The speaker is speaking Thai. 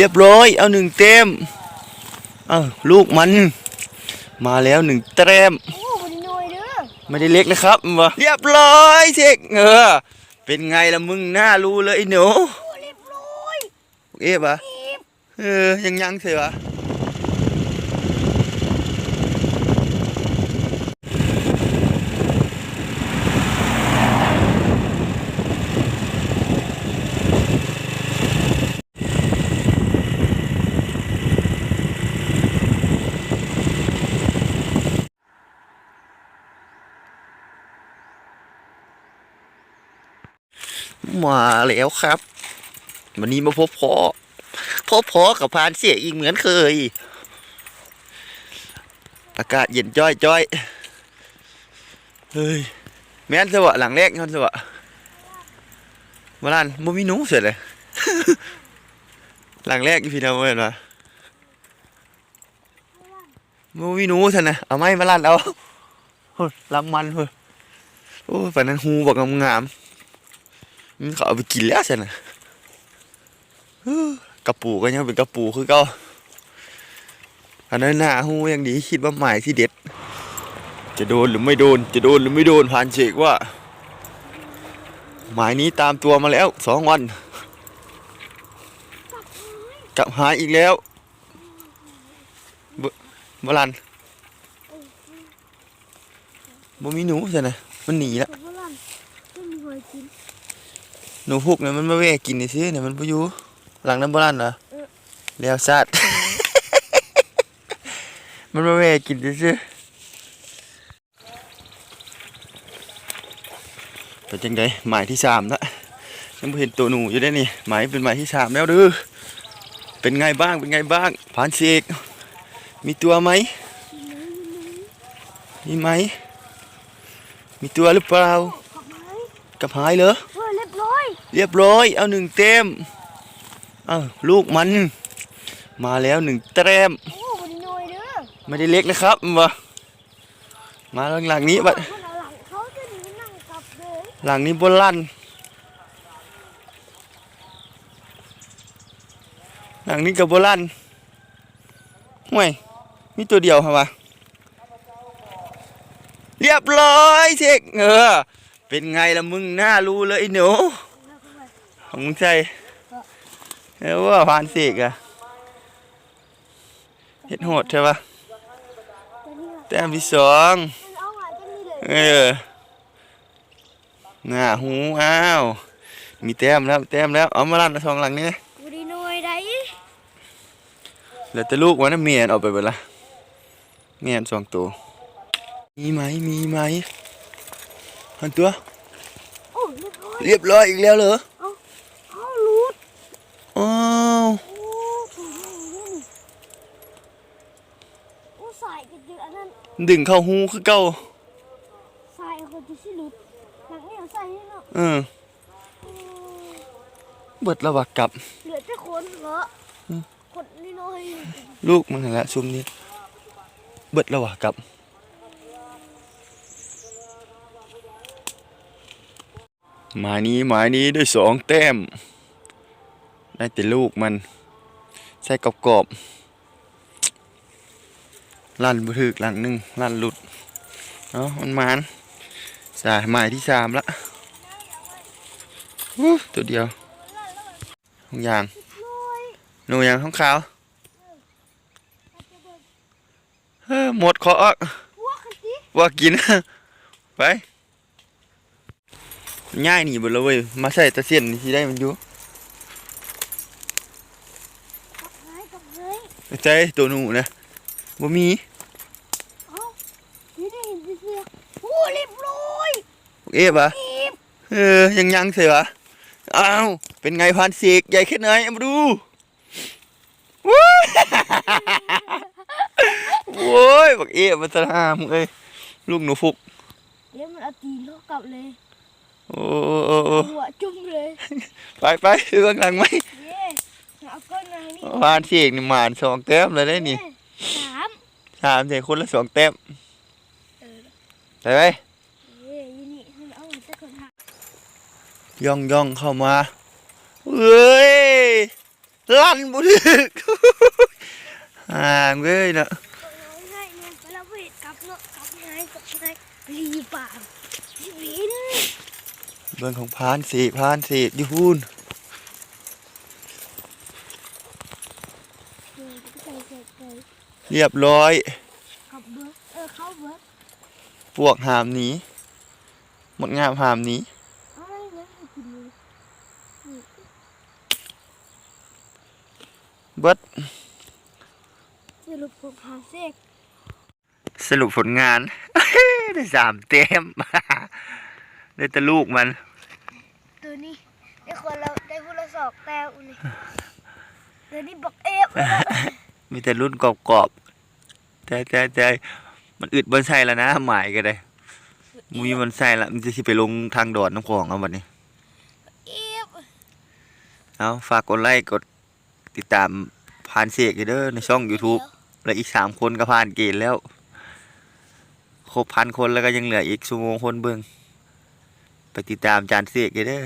เรียบร้อย เอาหนึ่งเต็มเอ้าลูกมัน มาแล้วหนึ่งแต้มโอ้บไดน้อยเด้อไม่ได้เล็กนะครับมาเรียบร้อยเช็คเออเป็นไงล่ะมึงน่ารู้เลยไอ้หนูโอ้เรียบร้อยเอ๊ะปะเก็บเออยังยังเสียวะ มาแล้วครับ วันนี้มาพบพ่อพบพ่อกับพานเสียอีกเหมือนเคย อากาศเย็นจ้อยจ้อยเฮ้ยแม่นสวะหลังแรกนั่นสวะมาลันบ่มีหนูเสร็จเลย หลังแรกพี่น้องเห็นปะบ่มีหนูท่านนะเอาไม้มาลันเอาลำมันเฮ้ยโอ้ฝันนั้นหูบอกงามๆมัน เขาเอาไปกินแล้วใช่นะกระปูก็ยังเป็นกระปูคือเก็อันนั้นหน้าหูอยังดีคิดว่าหมายที่เด็ด จะโดนหรือไม่โดน จะโดนหรือไม่โดนผ่านเชกว่า หมายนี้ตามตัวมาแล้วสองวันกลับหายอีกแล้วบลันบ่มีหนูใช่ไหมมันหนีแต่ว่า หลังไม่มีหอยกินหนูพุกเนี่ยมันมาแวะกินนี่สิเนี่ยมันบ่อยู่หลังน้ำบลันเหรอเออแล้วสัตว์ มันมาแวะกินซื่อๆเป็นจังไดหมายที่สามละยังไม่เห็นตัวหนูอยู่ได้นี่หมายเป็นหมายที่สามแล้วเดื้อเป็นไงบ้างเป็นไงบ้างผ่านเสกมีตัวไหมมีไหมมีตัวหรือเปล่าขับไม้กับหายเหรอ เฮ้ยเรียบร้อยเรียบร้อย เอาหนึ่งเต็มเอ้าลูกมัน มาแล้วหนึ่งแต้มโอ้บไดน้อยเด้อไม่ได้เล็กนะครับมามาหลังๆนี้บัดมันเอาหลังเขาจะหนีนั่งกลับเลยหลังนี้บนลั่นหลังนี้กับบนลั่นห่วย มีตัวเดียวครับวะเรียบร้อยเช็คเออ เป็นไงล่ะมึงน่ารู้เลยไอ้หนูแล้วก็ไป ของมึงใช่เออว่าผ่านเสกอะเฮ็ดโหดใช่ปะแต่นี่ล่ะแต้มที่สองมันเอาหาจะมีเลยเออหน้าหูอ้าว มีแต้มแล้วมีแต้มแล้ว เอามาลั่นสองหลังนี้บไดน้อยได้เหลือแต่ลูกวันนั้นเมียนเอาไปเบิดละเมียนสองตัว มีไหมมีไหมหันตัวโอ้เรียบร้อยเรียบร้อยอีกแล้วเหรอ เอาลูด อ้าว โอ้ตัวใหญ่เลยนี่ โอ้สายกันเยอะอันนั้นดึงเข้าหูคือเก่าสายคนที่สิหลุดหนังเหนียวใส่ให้เนาะเออโอ้เบิดระบักกลับ เหลือแต่คนเหรออคนนี่น้อยลูกมันนั่นแหละซุมนี้ เบิดระหว่างกับหมายนี้หมายนี้ได้สองแต้ม ได้แต่ลูกมัน ใส่กรอบกรอบๆ ลั่นบุถึกหลังหนึ่งลั่นหลุดเนาะมันมานสายหมายที่สามละอู้ตัวเดียวทุกอย่างน้อยหนูอย่างของขาวเฮ้อหมดขอออกพวกกันสิว่ากินไปง่ายหนีหมดเลยเว้ยมาใส่ตะเสียนนี่สิได้มันอยู่กับไม้กับไม้ใจตัวหนูนะ บ่มีเอ้านี่ได้เห็นเสียโอ้เรียบร้อยเอ๊ะปะเก็บเออยังยังเสียวะอ้าวเป็นไงพันเสกใหญ่แค่ไหนเอามาดูว้ายโว้ยบักเอ๊ะมันจะหามงเอ้ยลูกหนูฟุกเดี๋ยวมันเอาตีนเขากลับเลยโอ้โอ้โอ้โอ้หัวจุ่มเลยไปไปเรื่องหลังไหมเย่เอาก้อนมานี่พันเสกนี่หมานสองแต้มเลยได้นี่เย่สาม สามเสียคนละสองแต้มเออไปไหมเย่ยี่นี่มันเอาแต่คนหาย่องย่องเข้ามาเอ้ยลั่นบุถึก ห่างเว้ยนะง่ายเนี่ยไปแล้วไปกับเนาะกับง่ายกับง่ายรีป่าชีวินเบิ่งของพานสีพานสีอยู่พูนใส่ใส่ใส่เรียบร้อยขับเบิร์ดเออ เข้าเบิร์ดพวกหามหนีหมดงามหามหนีเอาไม่เลี้ยงให้กินเลยนี่เบิดสรุปผมหาเสกสรุปผลงาน ได้สามเต็มได้แต่ลูกมัน ตัวนี้ได้คนเราได้ผู้ละสองแต้วนี่ตัวนี้บอกเอฟ มีแต่รุ่นกรอบๆแต่แต่แต่มันอึดบนใส่แล้วนะหมายก็ได้มุยมันใส่ละมันจะสิไปลงทางดอดน้ำของเอาบัดนี้เอฟเอาฝากกดไลค์กดติดตามพานเสกเด้อในช่อง YouTube และอีกสามคนก็ผ่านเกณฑ์แล้ว ครบพันคนแล้วก็ยังเหลืออีกชั่วโมงคนเบิ่งไปติดตามจานเสกเด้อ